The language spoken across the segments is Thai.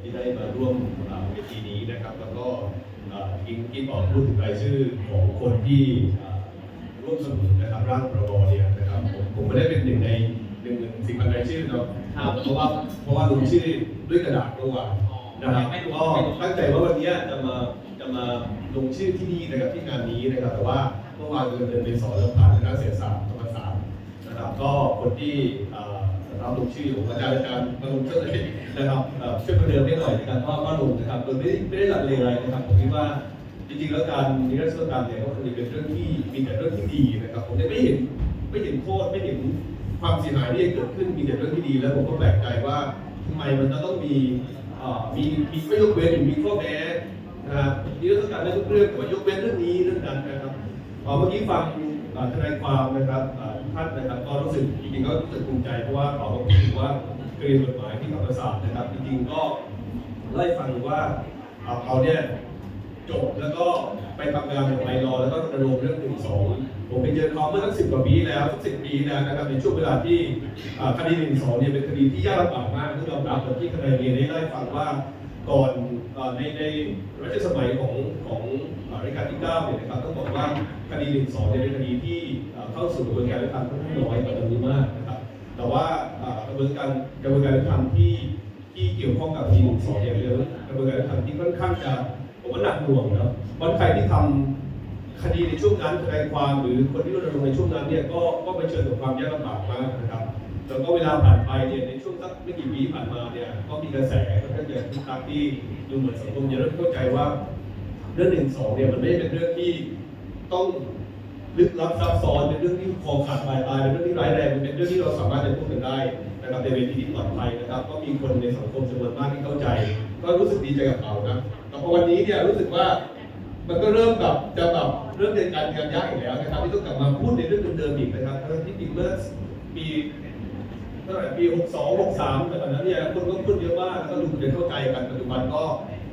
ที่ได้มาร่วมอ่าเวทีนี้นะครับ แล้วก็อ่ากินกินออกพูดถึงรายชื่อของคนที่อ่าร่วมสนุนนะครับร่างพรบเนี่ยนะครับผมผมไม่ได้เป็นหนึ่งในหนึ่งหนึ่งสี่พันรายชื่อเนาะครับเพราะว่าเพราะว่าลงชื่อด้วยกระดาษเมื่อวานนะครับก็ตั้งใจว่าวันเนี้ยจะมาจะมาลงชื่อที่นี่นะครับที่งานนี้นะครับ แต่ว่าเมื่อวานเดินเดินไปสอนแล้วผ่านคณะเศรษฐศาสตร์ธรรมศาสตร์นะครับ ก็คนที่ เรับลงชื่อของอาจารย์อาจารย์มาลงชื่อเลยนะครับช่วยประเดิมให้หน่อยนะครับว่าว่าลงนะครับโดยไม่ได้ไม่ได้หลักเลอะไรนะครับผมคิดว่าจริงๆแล้วการนิรโทษกรรมเนี่ยก็คือเป็นเรื่องที่มีแต่เรื่องที่ดีนะครับ ผมไม่เห็นไม่เห็นโทษไม่เห็นความเสียหายที่เกิดขึ้นมีแต่เรื่องที่ดี แล้วผมก็แปลกใจว่าทำไมมันจะต้องมีมีมีข้อยกเว้นหรือมีข้อแม้นะครับนิรโทษกรรมได้ทุกเรื่องแต่ว่ายกเว้นเรื่องนี้เรื่องนั้นนะครับเมื่อกี้ฟัง ทนายความนะครับทุกท่านนะครับก็รู้สึกจริงๆก็รู้สึกภูมิใจเพราะว่าเขาก็ถือว่าเรียนกฎหมายที่ธรรมศาสตร์นะครับจริงๆก็ไล่ฟังว่าเขาเนี่ยจบแล้วก็ไปทำงานในไมรอแล้วก็ระดมเรื่องหนึ่งสองผมไปเจอเขาเมื่อสักสิบกว่าปีแล้วสักสิบปีแล้วนะครับในช่วงเวลาที่คดีหนึ่งสองเนี่ยเป็นคดีที่ยากลำบากมากต้องยอมรับแบบที่ทนายเรียนได้ไล่ฟังว่า ก่อนในในรัชสมัยของของรัชกาลที่9เนี่ยนะครับต้องบอกว่าคดีหนึ่งสองเป็นคดีที่เข้าสู่กระบวนการยุติธรรมค่อนข้างน้อยกว่าจำนี้มากนะครับแต่ว่ากระบวนการกระบวนการยุติธรรมที่ที่เกี่ยวข้องกับคดีหนึ่งสองเนี่ยเป็นกระบวนการยุติธรรมที่ค่อนข้างจะผมว่าหนักหน่วงเนาะเพราะใครที่ทำ คดีในช่วงนั้นทนายความหรือคนที่รณรงค์ในช่วงนั้นเนี่ยก็ก็ไปเชิญกับความยากลำบากมากนะครับแล้วก็เวลาผ่านไปเนี่ยในช่วงสักไม่กี่ปีผ่านมาเนี่ยก็มีกระแสค่อนข้างจะคึกคักที่ดูเหมือนสังคมจะเริ่มเข้าใจว่าเรื่องหนึ่งสองเนี่ยมันไม่เป็นเรื่องที่ต้องลึกลับซับซ้อนเป็นเรื่องที่คอขาดบายตายเป็นเรื่องที่ร้ายแรงมันเป็นเรื่องที่เราสามารถจะพูดกันได้นะครับในเวทีที่ปลอดภัยนะครับ ก็มีคนในสังคมจำนวนมากที่เข้าใจ ก็รู้สึกดีใจกับเขานะแต่พอวันนี้เนี่ยรู้สึกว่า มันก็เริ่มแบบจะแบบเริ่มเป็นการงานยากอีกแล้วนะครับที่ต้องกลับมาพูดในเรื่องเดิมๆอีกนะครับทั้งที่จริงเมื่อปีตั้งแต่ปี 62 63แต่ตอนนั้นเนี่ยคนก็พูดเยอะมากแล้วก็ดูจะเข้าใจกันปัจจุบันก็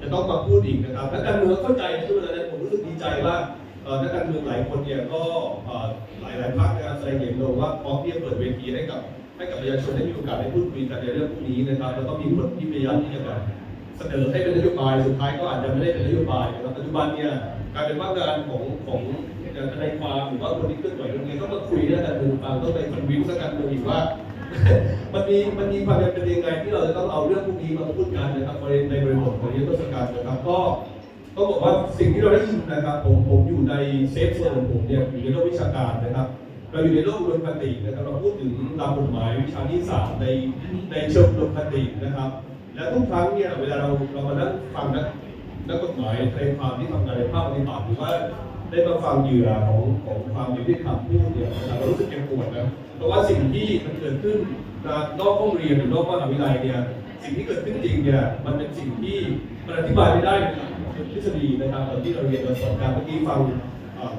จะต้องมาพูดอีกนะครับและการเมืองเข้าใจในช่วงเวลานั้นผมรู้สึกดีใจว่าเอ่อนักการเมืองหลายคนเนี่ยก็เอ่อหลายหลายพรรคนะครับแสดงเห็นลงว่าพร้อมที่จะเปิดเวทีให้กับให้กับประชาชนได้มีโอกาสได้พูดคุยกันในเรื่องพวกนี้นะครับ แล้วก็มีคนที่พยายามที่จะแบบ เสนอให้เป็นนโยบายสุดท้ายก็อาจจะไม่ได้เป็นนโยบายนะครับปัจจุบันเนี่ยกลายเป็นว่างานของของทนายความหรือว่าคนที่เคลื่อนไหวตรงนี้ต้องมาคุยเรื่องการเมืองฟังต้องไปคอนวิวสักการเมืองอีกว่า มันมีมันมีความเป็นยังไงที่เราจะต้องเอาเรื่องพวกนี้มาพูดกันนะครับในในบริบทของยุทธศการนะครับก็ต้องบอกว่าสิ่งที่เราได้ยินนะครับผมผมอยู่ในเซฟโซนของผมเนี่ยอยู่ในโลกวิชาการนะครับเราอยู่ในโลกอุดมคตินะครับเราพูดถึงหลักกฎหมายวิชาที่สามในในเชิงอุดมคตินะครับ และทุกครั้งเนี่ยเวลาเราเรามานั่งฟังนักนักกฎหมายในความที่ทำงานในภาคปฏิบัติหรือว่าได้มาฟังเหยื่อของของความยุติธรรมพูดเนี่ยนะครับเรารู้สึกเจ็บปวดนะเพราะว่าสิ่งที่มันเกิดขึ้นนอกห้องเรียนหรือนอกมหาวิทยาลัยเนี่ยสิ่งที่เกิดขึ้นจริงเนี่ยมันเป็นสิ่งที่มันอธิบายไม่ได้ในทฤษฎีนะครับตอนที่เราเรียนมาสอนการเมื่อกี้ฟัง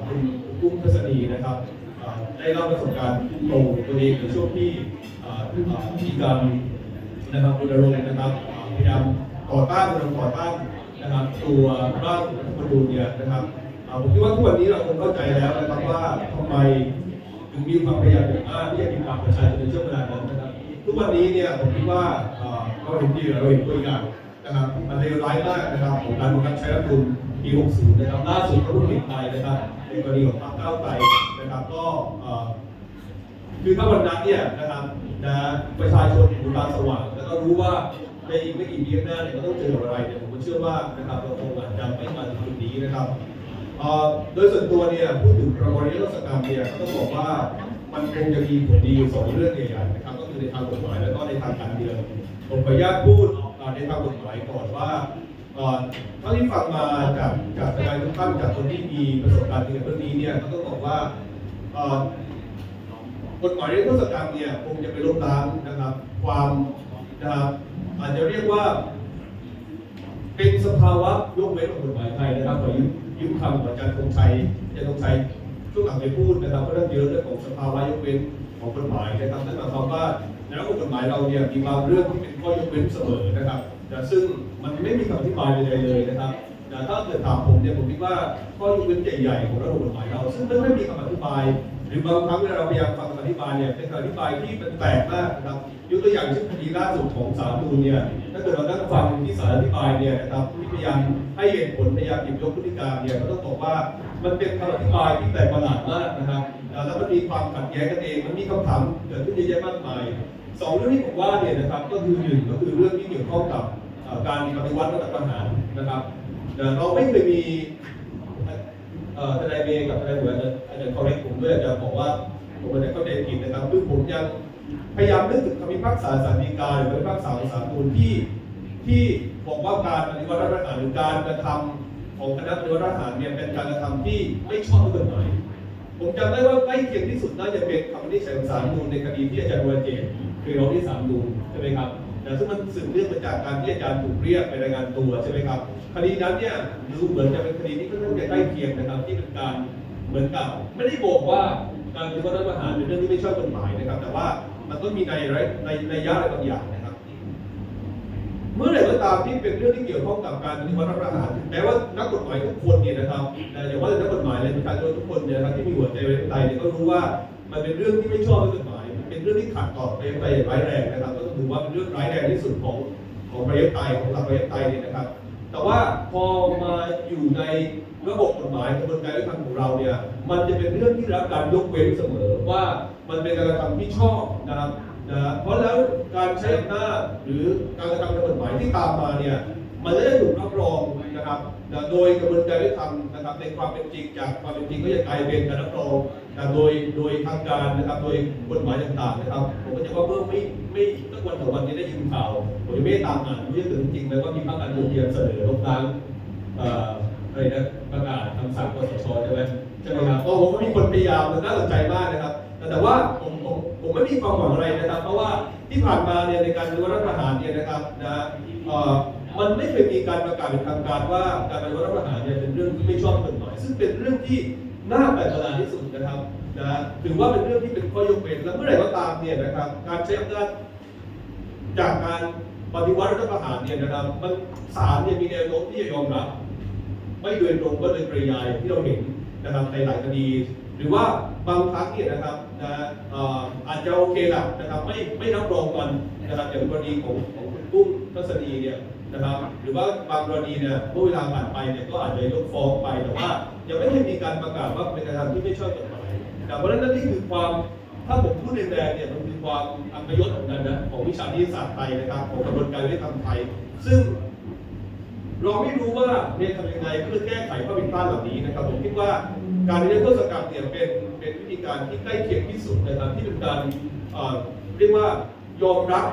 คุณกุ้งทัศนีนะครับได้เล่าประสบการณ์ตรงตัวเองในช่วงที่เอ่มีการ นะครับรณรงค์นะครับพยายามต่อต้านรณรงค์ต่อต้านนะครับตัวร่างรัฐธรรมนูญเนี่ยนะครับผมคิดว่าทุกวันนี้เราคงเข้าใจแล้วนะครับว่าทำไมถึงมีความพยายามอย่างมากที่จะติดตามประชาชนในช่วงเวลานั้นนะครับ ทุกวันนี้เนี่ยผมคิดว่าเราเห็นดีเราเห็นตัวอย่างนะครับมันเลวร้ายมากนะครับของการบังคับใช้รัฐธรรมนูญปี 60 นะครับล่าสุดก็เพิ่งเห็นไปนะครับในกรณีของพรรคก้าวไกลนะครับก็คือถ้าวันนั้นเนี่ยนะครับนะประชาชนอยู่ตาสว่าง ก็รู้ว่าในอีกไม่กี่ปีข้างหน้าเนี่ยเราต้องเจอกับอะไรเนี่ยผมก็เชื่อว่านะครับเราคงอาจจะไม่มาถึงจุดนี้นะครับโดยส่วนตัวเนี่ยพูดถึงประวัติรัศกรรมเนี่ยก็ต้องบอกว่ามันคงจะมีผลดีสองเรื่องใหญ่ๆนะครับก็คือในทางกฎหมายแล้วก็ในทางการเมืองผมขออนุญาตพูดในทางกฎหมายก่อนว่าเท่าที่ฟังมาจากจากทนายทุกท่านจากคนที่มีประสบการณ์เกี่ยวกับเรื่องนี้เนี่ยก็ต้องบอกว่ากฎหมายเรื่องโทษกรรมเนี่ยคงจะไปลบล้างนะครับ ความ นะครับอาจจะเรียกว่า เป็นสภาวะยกเว้นของกฎหมายไทยนะครับขอยืมยืมคำของอาจารย์ธงชัยอาจารย์ธงชัยช่วงหลังไปพูดนะครับก็เรื่องเยอะเรื่องของสภาวะยกเว้นของกฎหมายนะครับนั่นหมายความว่าในระบบกฎหมายเราเนี่ยมีบางเรื่องที่เป็นข้อยกเว้นเสมอนะครับแต่ซึ่งมันไม่มีคำอธิบายใดๆเลยนะครับแต่ถ้าเกิดถามผมเนี่ยผมคิดว่าข้อยกเว้นใหญ่ๆของระบบกฎหมายเรา ซึ่งไม่ได้มีคำอธิบาย รือบางครั้งเวลาเราพยายามฟังคำอธิบายเนี่ยเป็นคำอธิบายที่มันแปลกมากนะครับยกตัวอย่างเช่นคดีล่าสุดของสารูนเนี่ยถ้าเกิดเรานั่งฟังที่สารอธิบายเนี่ยนะครับที่พยายามให้เหตุผลพยายามหยิบยกพฤติการเนี่ยก็ต้องบอกว่ามันเป็นคำอธิบายที่แปลกประหลาดมากนะครับแล้วมันมีความขัดแย้งกันเองมันมีคำถามเกิดขึ้นเยอะแยะมากมายสองเรื่องที่ผมว่าเนี่ยนะครับก็คือหนึ่งก็คือเรื่องที่เกี่ยวข้องกับการปฏิวัติรัฐประหารนะครับเอ่อเราไม่เคยมี ทนายเมย์กับทนายหวนอาจจะ correct ผมด้วยอาจจะบอกว่าผมอาจจะเข้าใจผิดนะครับคือผมยังพยายามนึกถึงคำพิพากษาสารดีกาหรือคำพิพากษาของศาลนูลที่ที่บอกว่าการปฏิวัติรัฐประหารหรือการกระทำของคณะปฏิวัติรัฐประหารเนี่ยเป็นการกระทำที่ไม่ชอบด้วยกฎหมายผมจำได้ว่าใกล้เคียงที่สุดน่าจะเป็นคำวินิจฉัยของศาลนูลในคดีที่อาจารย์วรเจตน์เคยร้องที่ศาลนูลใช่ไหมครับ แต่ซึ่งมันสืบเนื่องมาจากการที่อาจารย์ถูกเรียกไปรายงานตัวใช่ไหมครับคดีนั้นเนี่ยดูเหมือนจะเป็นคดีที่ค่อนข้างจะใกล้เคียงนะครับที่เป็นการเหมือนกับไม่ได้บอกว่าการปฏิวัติรัฐประหารเป็นเรื่องที่ไม่ชอบกฎหมายนะครับ แต่ว่ามันก็มีในในในในยะอะไรบางอย่างนะครับ เมื่อไหร่ก็ตามที่เป็นเรื่องที่เกี่ยวข้องกับการปฏิวัติรัฐประหารแม้ว่านักกฎหมายทุกคนเนี่ยนะครับแต่อย่างว่าแต่นักกฎหมายเลยประชาชนทุกคนเนี่ยนะครับที่มีหัวใจเประชาธิปไตยเนี่ยก็รู้ว่ามันเป็นเรื่องที่ไม่ชอบด้วยกฎหมาย เป็นเรื่องที่ขัดต่อประชาธิปไตยอย่างร้ายแรงนะครับ ก็ถือว่าเป็นเรื่องร้ายแรงที่สุดของของประชาธิปไตยของหลักประชาธิปไตยเนี่ยนะครับ แต่ว่าพอมาอยู่ในระบบกฎหมายกระบวนการยุติธรรมของเราเนี่ย มันจะเป็นเรื่องที่รับการยกเว้นเสมอว่ามันเป็นการกระทำที่ชอบนะครับนะเพราะแล้วการใช้อำนาจหรือการกระทำทางกฎหมายที่ตามมาเนี่ยมันจะได้ถูกรับรองนะครับ โดยกระบวนการยุติธรรมนะครับในความเป็นจริงจากความเป็นจริงก็จะกลายเป็นการรับรอง โดยโดยทางการนะครับโดยกฎหมายต่างๆนะครับ ผมก็จะว่าเมื่อไม่ไม่ตั้งวันต่อวันนี้ได้ยินข่าวผมยังไม่ตามอ่านรู้ยังถึงจริงๆเลยว่ามีพรรคการเมืองเตรียมเสนอลบล้างอะไรนะประกาศคำสั่งคสชใช่ไหมใช่ไหมครับก็ผมก็มีคนพยายามมันน่าสนใจมากนะครับแต่แต่ว่าผมผมผมไม่มีความหวังอะไรนะครับ เพราะว่าที่ผ่านมาเนี่ยในการดูรัฐประหารเนี่ยนะครับนะเออมันไม่เคยมีการประกาศเป็นทางการว่าการปฏิวัติรัฐประหารเนี่ยเป็นเรื่องที่ไม่ชอบกฎหมายซึ่งเป็นเรื่องที่ น่าแปลกประหลาดที่สุดนะครับนะถือว่าเป็นเรื่องที่เป็นข้อยกเว้นและเมื่อไหร่ก็ตามเนี่ยนะครับ การใช้อำนาจจากการปฏิวัติรัฐประหารเนี่ยนะครับมันศาลเนี่ยมีแนวโน้มที่จะยอมรับ ไม่โดยตรงก็โดยปริยายที่เราเห็นนะครับในหลายคดี หรือว่าบางครั้งเนี่ยนะครับนะเอ่ออาจจะโอเคแหละนะครับไม่ไม่รับรองกันนะครับอย่างกรณีของของคุณกุ้งทัศนีเนี่ย นะครับ หรือว่าบางกรณีเนี่ยเมื่อเวลาผ่านไปเนี่ยก็อาจจะยกฟ้องไปแต่ว่ายังไม่ได้มีการประกาศว่าเป็นการทำที่ไม่ชอบกฎหมายแต่เพราะฉะนั้นนี่คือความถ้าผมพูดในแรงเนี่ยมันคือความอัปยศเหมือนกันนะของวิชานิติศาสตร์ไทยนะครับของกระบวนการยุติธรรมไทย ซึ่งเราไม่รู้ว่าเนี่ยทำยังไงเพื่อแก้ไขข้อผิดพลาดเหล่านี้นะครับ ผมคิดว่าการเรียนทศกัณฐ์เนี่ยเป็นเป็นวิธีการที่ใกล้เคียงที่สุดนะครับที่เป็นการเรียกว่ายอมรับ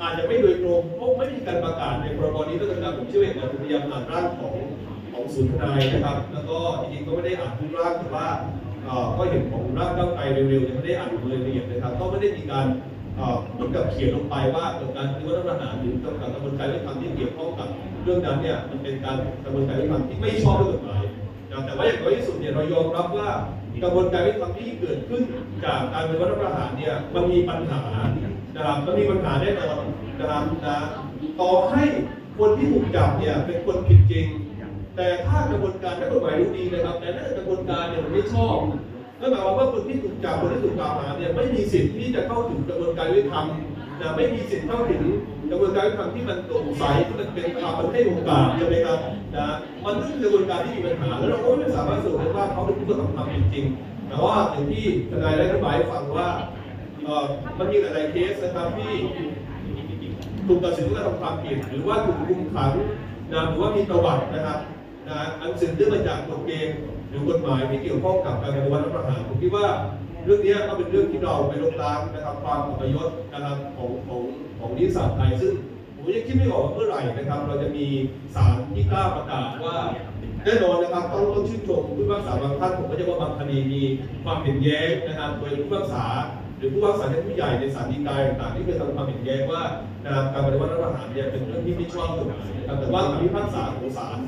อาจจะไม่โดยตรงเพราะไม่มีการประกาศในพรบนี้ตั้งแต่ผมเชื่อเองว่าผมพยายามอ่านร่างของของศูนย์ทนายนะครับ แล้วก็จริงๆก็ไม่ได้อ่านทุกร่างแต่ว่าก็เห็นของร่างก้าวไกลเร็วๆไม่ได้อ่านโดยละเอียดนะครับ ก็ไม่ได้มีการเหมือนกับเขียนลงไปว่าเกิดการปฏิวัติรัฐประหารหรือกับกระบวนการยุติธรรมที่เกี่ยวข้องกับเรื่องนั้นเนี่ยมันเป็นการกระบวนการยุติธรรมที่ไม่ชอบด้วยกฎหมายแต่ว่าอย่างน้อยที่สุดเนี่ยเรายอมรับว่ากระบวนการยุติธรรมที่เกิดขึ้นจากการปฏิวัติรัฐประหารเนี่ยมันมีปัญหา นะครับมันมีปัญหาแน่นอนนะครับนะต่อให้คนที่ถูกจับเนี่ยเป็นคนผิดจริง แต่ถ้ากระบวนการถ้ากฎหมายรู้ดีนะครับ แต่ถ้ากระบวนการเนี่ยมันไม่ชอบนั่นหมายความว่าคนที่ถูกจับคนที่ถูกกล่าวหาเนี่ยไม่มีสิทธิ์ที่จะเข้าถึงกระบวนการยุติธรรมนะไม่มีสิทธิ์เข้าถึงกระบวนการยุติธรรมที่มันโปร่งใสที่มันเป็นธรรมมันให้โอกาสใช่ไหมครับนะมันก็คือกระบวนการที่มีปัญหาแล้วเราก็ไม่สามารถสรุปได้ว่าเขาเป็นผู้กระทำความผิดจริง แต่ว่าอย่างที่ทนายได้อธิบายให้ฟังว่า มันมีหลายๆเคสนะครับที่ถูกตัดสินว่าทำความผิดหรือว่าถูกคุมขังนะหรือว่ามีประวัตินะครับนะอันสืบเนื่องมาจากกฎเกณฑ์หรือกฎหมายที่เกี่ยวข้องกับการปฏิวัติรัฐประหารผมคิดว่าเรื่องนี้ก็เป็นเรื่องที่เราไปลบล้างนะครับความอัปยศนะครับของของของนิสสัตไทยซึ่งผมยังคิดไม่ออกว่าเมื่อไหร่นะครับ เราจะมีศาลที่กล้าประกาศว่าแน่นอนนะครับต้องต้องชื่นชมผู้พิพากษาบางท่านผมก็จะว่าบางคดีมีความเห็นแย้งนะครับโดยผู้พิพากษา หรือผู้ว่าสารผู้ใหญ่ในศาลฎีกาต่างๆที่เคยทำความเห็นแย้งว่านะครับการปฏิวัติรัฐประหารเนี่ยเป็นเรื่องที่ไม่ชอบกฎหมายนะครับแต่ว่าคำพิพากษาของศาล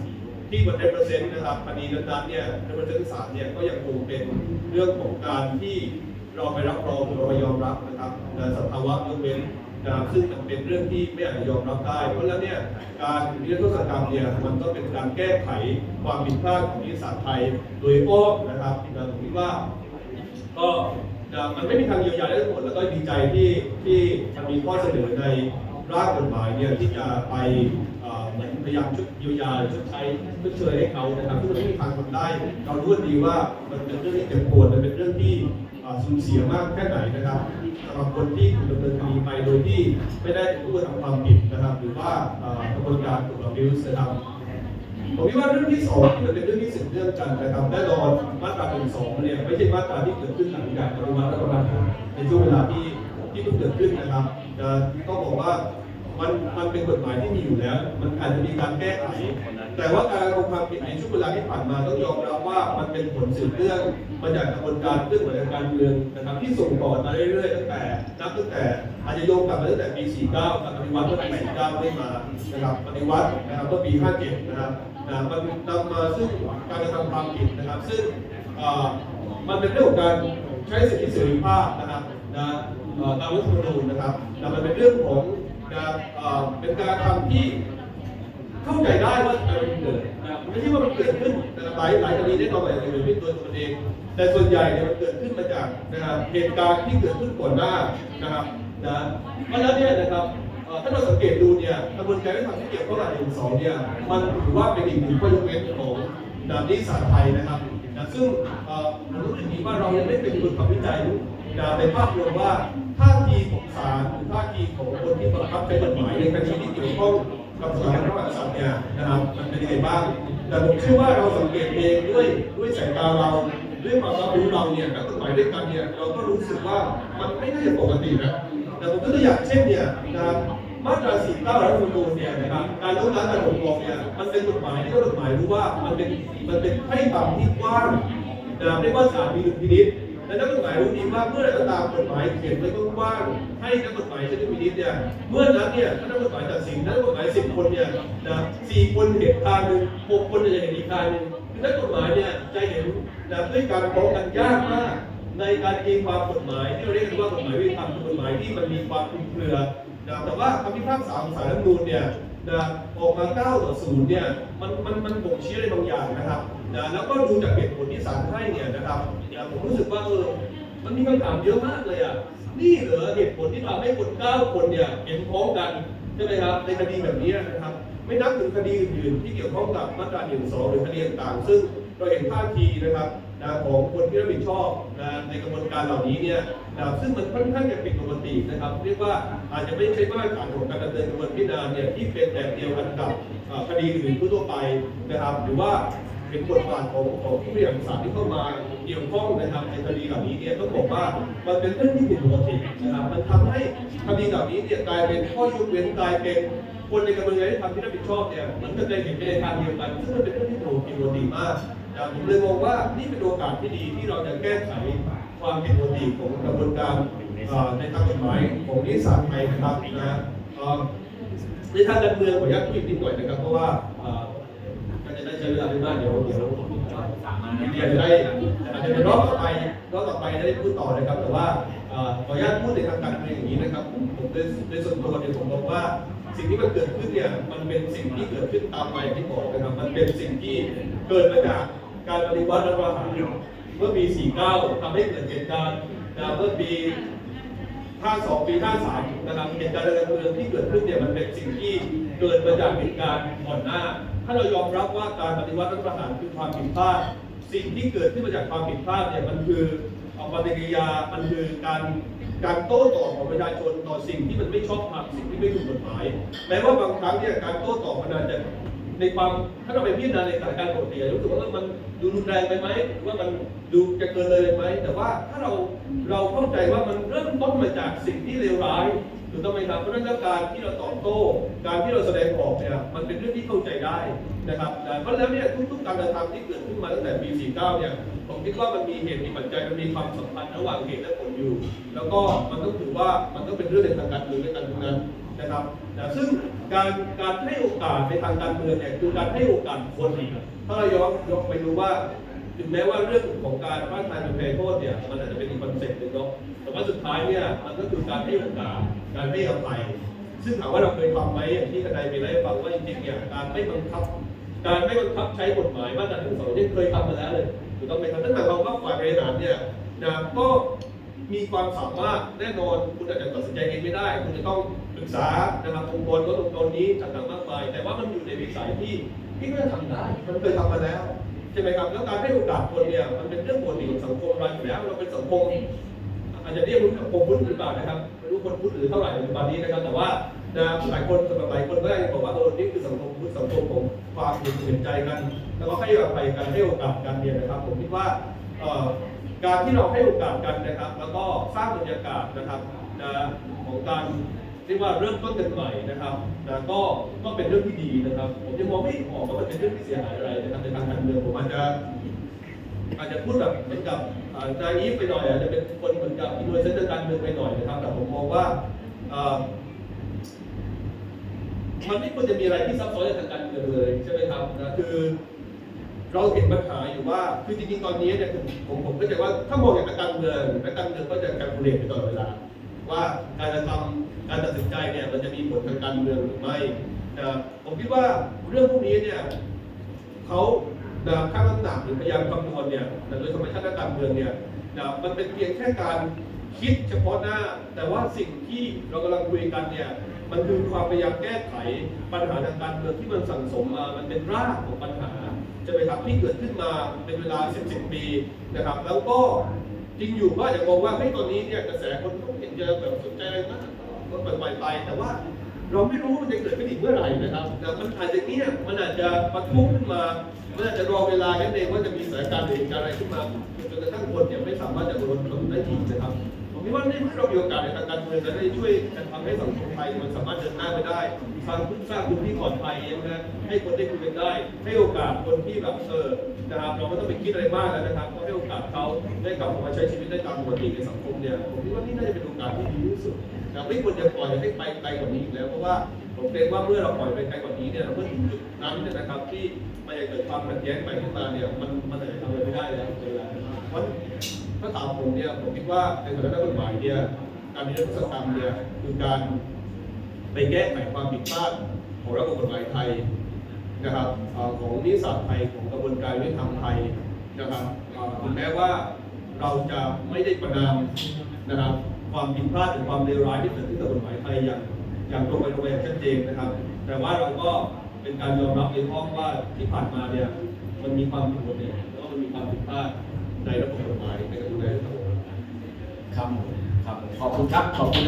ที่มันเ e เปอร์เซ็นต์นะครับคดีนั้นๆเนี่ยเ e เปอร์เซนต์ศาลเนี่ยก็ยังคงเป็นเรื่องของการที่เราไปรับรองหรือเราไปยอมรับนะครับในสภาวะยกเว้นนะครับซึ่งมันเป็นเรื่องที่ไม่อาจจะยอมรับได้ เพราะฉะนั้นเนี่ยการนิรโทษกรรมเนี่ยมันก็เป็นการแก้ไขความผิดพลาดของนิสสัตไทย โดยอ้อมนะครับแต่ผมคิดว่าก็ มันไม่มีทางเยียวยาได้ทั้งหมดแล้วก็ดีใจที่ที่มันมีข้อเสนอในร่างกฎหมายเนี่ยที่จะไปเหมือนพยายามชดเยียวยาชดใช้ชดเชยให้เขานะครับที่มันไม่มีทางทำได้ เรารู้ดีว่ามันเป็นเรื่องที่เจ็บปวดมันเป็นเรื่องที่สูญเสียมากแค่ไหนนะครับสำหรับคนที่ถูกดำเนินคดีไปโดยที่ไม่ได้เป็นผู้กระทำความผิดนะครับ หรือว่ากระบวนการถูก abuse นะครับ ผมคิดว่าเรื่องที่สองที่มันเป็นเรื่องที่สืบเนื่องกันนะครับแน่นอนมาตราหนึ่งสองเนี่ยไม่ใช่มาตราที่เกิดขึ้นหลังจากปฏิวัติรัฐประหารในช่วงเวลาที่ที่มันเกิดขึ้นนะครับจะต้องบอกว่า มันมันเป็นกฎหมายที่มีอยู่แล้ว มันอาจจะมีการแก้ไข แต่ว่าการกระทำความผิดในช่วงเวลาที่ผ่านมาต้องยอมรับว่ามันเป็นผลสืบเนื่องมาจากกระบวนการเคลื่อนไหวทางการเมืองนะครับที่ส่งต่อมาเรื่อยๆตั้งแต่นับตั้งแต่อาจจะโยงกลับมาตั้งแต่ปี 49กับปฏิวัติเมื่อปี49ไม่มานะครับปฏิวัตินะครับเมื่อปี 57 นะครับนะมันนำมาซึ่งการกระทำความผิดนะครับ ซึ่งมันเป็นเรื่องของการใช้สิทธิเสรีภาพนะครับนะเอ่อตามรัฐธรรมนูญนะครับแต่มันเป็นเรื่องของ การเป็นการทำที่เข้าใจได้ว่าอะไรมันเกิดนะไม่ใช่ว่ามันเกิดขึ้นหลายหลายคดีแน่นอนอาจจะเกิดขึ้นตัวตัวเอง แต่ส่วนใหญ่เนี่ยมันเกิดขึ้นมาจากนะครับเหตุการณ์ที่เกิดขึ้นก่อนหน้านะครับนะเพราะฉะนั้นเนี่ยนะครับถ้าเราสังเกตดูเนี่ยกระบวนการที่ทำที่เกี่ยวข้องกับหนึ่งสองเนี่ยมันถือว่าเป็นอีกหนึ่งข้อยกเว้นของดาบนิสาไทยนะครับนะซึ่งเอ่อผมรู้สึกดีว่าเรายังไม่เป็นคนทำวิจัยนะในภาพรวมว่า ท่าทีของศาลหรือท่าทีของคนที่บังคับใช้กฎหมายในคดีที่เกี่ยวข้องกับสถาบันพระมหากษัตร์เนี่ยนะครับมันเป็นยังไงบ้างแต่ผมเชื่อว่าเราสังเกตเองด้วยด้วยสายตาเราด้วยความรับรู้เราเนี่ยกับกฎหมายด้วยกันเนี่ยเราก็รู้สึกว่ามันไม่น่าจะปกตินะแต่ผมก็ตัวอย่างเช่นเนี่ยนะครับมาตรา49รัฐธรรมนูญเนี่ยนะครับการล้มล้างการปกครองเนี่ยมันเป็นกฎหมายที่กฎหมายรู้ว่ามันเป็นมันเป็นให้ต่ำที่กว้างนะเรียกว่าศาลมีดุลพินิจ และนักกฎหมายรู้ดีว่าเมื่อไรก็ตามกฎหมายเขียนไว้กว้างให้นักกฎหมายใช้ดุลพินิจเนี่ยเมื่อนั้นเนี่ยถ้านักกฎหมายตัดสินนักกฎหมาย10คนเนี่ยนะสี่คนเห็นทางหนึ่งหกคนจะเห็นอีกทางหนึ่งคือนักกฎหมายเนี่ยจะเห็นนะด้วยการฟ้องกันยากมากในการตีความกฎหมายที่เราเรียกกันว่ากฎหมายวิธีธรรมกฎหมายที่มันมีความคลุมเครือนะแต่ว่าคำพิพากษาของศาลรัฐธรรมนูญเนี่ยนะออกมา9ต่อ0เนี่ยมันมันมันบ่งชี้อะไรบางอย่างนะครับนะแล้วก็ดูจากเหตุผลที่ศาลให้เนี่ยนะครับ นะผมรู้สึกว่าเออมันมีคำถามเยอะมากเลยอะนี่เหรอเหตุผลที่ทำให้คน9คนเนี่ยเห็นพ้องกันใช่ไหมครับในคดีแบบนี้นะครับ ไม่นับถึงคดีอื่นๆที่เกี่ยวข้องกับมาตรา1 2หรือคดีต่างๆ ซึ่งเราเห็นท่าทีนะครับนะของคนที่รับผิดชอบนะในกระบวนการเหล่านี้เนี่ยนะซึ่งมันค่อนข้างจะผิดปกตินะครับ เรียกว่าอาจจะไม่ใช่มาตรฐานของการดำเนินกระบวนพิจารณาเนี่ยที่เป็นแบบเดียวกันกับคดีอื่นทั่วไปนะครับ หรือว่าเป็นบทบาทของของผู้บริหารศาลที่เข้ามา เกี่ยวข้องนะครับในคดีเหล่านี้เนี่ยต้องบอกว่ามันเป็นเรื่องที่ผิดปกตินะครับมันทำให้คดีเหล่านี้เนี่ยกลายเป็นข้อยกเว้นกลายเป็นคนในกระบวนการที่ทำที่รับผิดชอบเนี่ยมันก็เลยเห็นไปในทางเดียวกันซึ่งมันเป็นเรื่องที่ผิดปกติมากนะผมเลยมองว่านี่เป็นโอกาสที่ดีที่เราจะแก้ไขความผิดปกติของกระบวนการในทางกฎหมายของนิสสันไทยนะครับนะในทางการเมืองขออนุญาตพูดอีกนิดหน่อยนะครับเพราะว่าเอ่อก็จะได้ใช้เวลาไม่มากเดี๋ยวเดี๋ยว เดี๋ยวจะได้อาจจะเป็นรอบต่อไปรอบต่อไปจะได้พูดต่อนะครับ แต่ว่าขออนุญาตพูดในทางการเมืองอย่างนี้นะครับ ผมผมโดยโดยส่วนตัวเนี่ยผมมองว่าสิ่งที่มันเกิดขึ้นเนี่ยมันเป็นสิ่งที่เกิดขึ้นตามไปที่บอกนะครับ มันเป็นสิ่งที่เกิดมาจากการปฏิวัติรัฐประหารเมื่อปี 49ทำให้เกิดเหตุการณ์เมื่อปี52ปี53นะครับเหตุการณ์การเมืองที่เกิดขึ้นเนี่ยมันเป็นสิ่งที่เกิดมาจากเหตุการณ์ก่อนหน้า ถ้าเรายอมรับว่าการปฏิวัติรัฐประหารคือความผิดพลาด สิ่งที่เกิดขึ้นมาจากความผิดพลาดเนี่ยมันคืออปฏิกิริยา มันคือการการโต้ตอบของประชาชนต่อสิ่งที่มันไม่ชอบธรรมสิ่งที่ไม่ถูกกฎหมาย แม้ว่าบางครั้งเนี่ยการโต้ตอบมันอาจจะในความถ้าเราไปพิจารณาในสถานการณ์ปกติอาจจะรู้สึกว่ามันดูรุนแรงไปไหมหรือว่ามันดูจะเกินเลยไปไหมแต่ว่าถ้าเราเราเข้าใจว่ามันเริ่มต้นมาจากสิ่งที่เลวร้าย ถูกต้องไหมครับเพราะฉะนั้นแล้วการที่เราตอบโต้ การที่เราแสดงออกเนี่ยมันเป็นเรื่องที่เข้าใจได้นะครับเพราะฉะนั้นเนี่ยทุกๆการกระทำที่เกิดขึ้นมาตั้งแต่ปี 49 เนี่ยผมคิดว่ามันมีเหตุมีปัจจัยมันมีความสัมพันธ์ระหว่างเหตุและผลอยู่ แล้วก็มันต้องถือว่ามันก็เป็นเรื่องในทางการเมืองด้วยกันทั้งนั้นนะครับซึ่งการการให้โอกาสในทางการเมืองเนี่ยคือการให้โอกาสคนถ้าเราย้อนย้อนไปดูว่า ถึงแม้ว่าเรื่องของการพระราชทานอภัยโทษเนี่ยมันอาจจะเป็นอีกคอนเซ็ปต์หนึ่งเนาะแต่ว่าสุดท้ายเนี่ยมันก็คือการให้โอกาสการให้อภัยซึ่งถามว่าเราเคยทำไหมอย่างที่ทนายมีไล่าฟังว่าจริงๆเนี่ยการไม่บังคับ การไม่บังคับใช้กฎหมายมาตราหนึ่งสองที่เคยทำมาแล้วเลยถูกต้องไหมครับนั่นหมายความว่าฝ่ายบริหารเนี่ยนะก็มีความสามารถแน่นอนคุณอาจจะตัดสินใจเองไม่ได้ คุณจะต้องปรึกษานะครับองค์กรก็องค์กรนี้ต่างๆมากมาย แต่ว่ามันอยู่ในวิสัยที่ที่ก็ทำได้มันเคยทำมาแล้ว ใช่ไหมครับแล้วการให้โอกาสคนเนี่ยมันเป็นเรื่องปกติของสังคมเราอยู่แล้วเราเป็นสังคมอาจจะเรียกว่าสังคมพุทธหรือเปล่านะครับไม่รู้คนพุทธหรือเท่าไหร่ในปัจจุบันนี้นะครับ แต่ว่านะหลายคนสำหรับหลายคนก็ได้บอกว่าเออนี่คือสังคมพุทธสังคมของความเห็นใจกัน แล้วก็ให้อภัยกันให้โอกาสกันเนี่ยนะครับ ผมคิดว่าการที่เราให้โอกาสกันนะครับ แล้วก็สร้างบรรยากาศนะครับของการ เรียกว่าเริ่มต้นกันใหม่นะครับนะก็ก็เป็นเรื่องที่ดีนะครับ ผมยังมองไม่ออกว่ามันเป็นเรื่องที่เสียหายอะไรนะครับในทางการเมืองผมอาจจะอาจจะพูดแบบเหมือนกับอ่านายอีฟไปหน่อยอาจจะเป็นคนเหมือนกับอินโนเซนต์ทางการเมืองไปหน่อยนะครับ แต่ผมมองว่ามันไม่ควรจะมีอะไรที่ซับซ้อนในทางการเมืองเลยใช่ไหมครับนะคือเราเห็นปัญหาอยู่ว่าคือจริงๆตอนนี้เนี่ยผมผมผมก็จะว่าถ้ามองอย่างนักการเมืองนักการเมืองก็จะแคลคูลเลตอยู่ตลอดเวลาว่าการกระทำ การตัดสินใจเนี่ยมันจะมีผลทางการเมืองหรือไม่นะผมคิดว่าเรื่องพวกนี้เนี่ยเขานะข้างน้ำหนักหรือพยายามคำนวณเนี่ยโดยธรรมชาติทางการเมืองเนี่ยนะมันเป็นเพียงแค่การคิดเฉพาะหน้า แต่ว่าสิ่งที่เรากำลังคุยกันเนี่ยมันคือความพยายามแก้ไขปัญหาทางการเมืองที่มันสั่งสมมา มันเป็นรากของปัญหาใช่ไหมครับที่เกิดขึ้นมาเป็นเวลา 10 10 ปีนะครับ แล้วก็จริงอยู่ว่าอย่ามองว่าเฮ้ยตอนนี้เนี่ยกระแสคนเขาเห็นจะแบบสนใจอะไรมาก ก็ปล่อยไป แต่ว่าเราไม่รู้ว่ามันจะเกิดขึ้นอีกเมื่อไหร่นะครับแต่มันอาจจะเงียบมันอาจจะปะทุขึ้นมามันอาจจะรอเวลาแค่เองว่าจะมีสถานการณ์เหตุการณ์อะไรขึ้นมาจนกระทั่งคนเนี่ยไม่สามารถจะรนทนได้อีนะครับผมคิดว่าในเมื่อเรามีโอกาสในทางการเมืองจะได้ช่วยกันทำให้สังคมไทยมันสามารถเดินหน้าไปได้สร้างพื้นสร้างพื้นที่ปลอดภัยนะให้คนได้คุยกันได้ ให้โอกาสคนที่แบบเออนะครับเราไม่ต้องไปคิดอะไรมากแล้วนะครับก็ให้โอกาสเขาได้กลับมาใช้ชีวิตได้ตามปกติในสังคมเนี่ยผมคิดว่านี่น่าจะเป็นโอกาสที่ดีที่สุด นะไม่ควรจะปล่อยให้ไปไกลกว่านี้อีกแล้วเพราะว่าผมเกรงว่าเมื่อเราปล่อยไปไกลกว่านี้เนี่ยเมื่อถึงจุดนั้นเนี่ยนะครับที่มันจะเกิดความขัดแย้งไปขึ้นมาเนี่ยมันมันอาจะทำอะไรไม่ได้แล้วเวลาเพราะถ้าถามผมเนี่ยผมคิดว่าในฐานะนักกฎหมายเนี่ยการมีรัฐกรรมเนี่ยคือการไปแก้ไขความผิดพลาดของระบบกฎหมายไทยนะครับของนิสสัไทยของกระบวนการยุติธรรมไทยนะครับถึงแม้ว่าเราจะไม่ได้ประนามนะครับ ความผิดพลาดหรือความเลวร้ายที่เกิดขึ้นกับกฎหมายไทยอย่างอย่างตรงไปตรงมาอย่างชัดเจนนะครับ แต่ว่าเราก็เป็นการยอมรับในข้องว่าที่ผ่านมาเนี่ยมันมีความผิดปกติแล้วมันมีความผิดพลาดในระบบกฎหมายในกระบวนการยุติธรรมครับครับขอบคุณครับขอบคุณ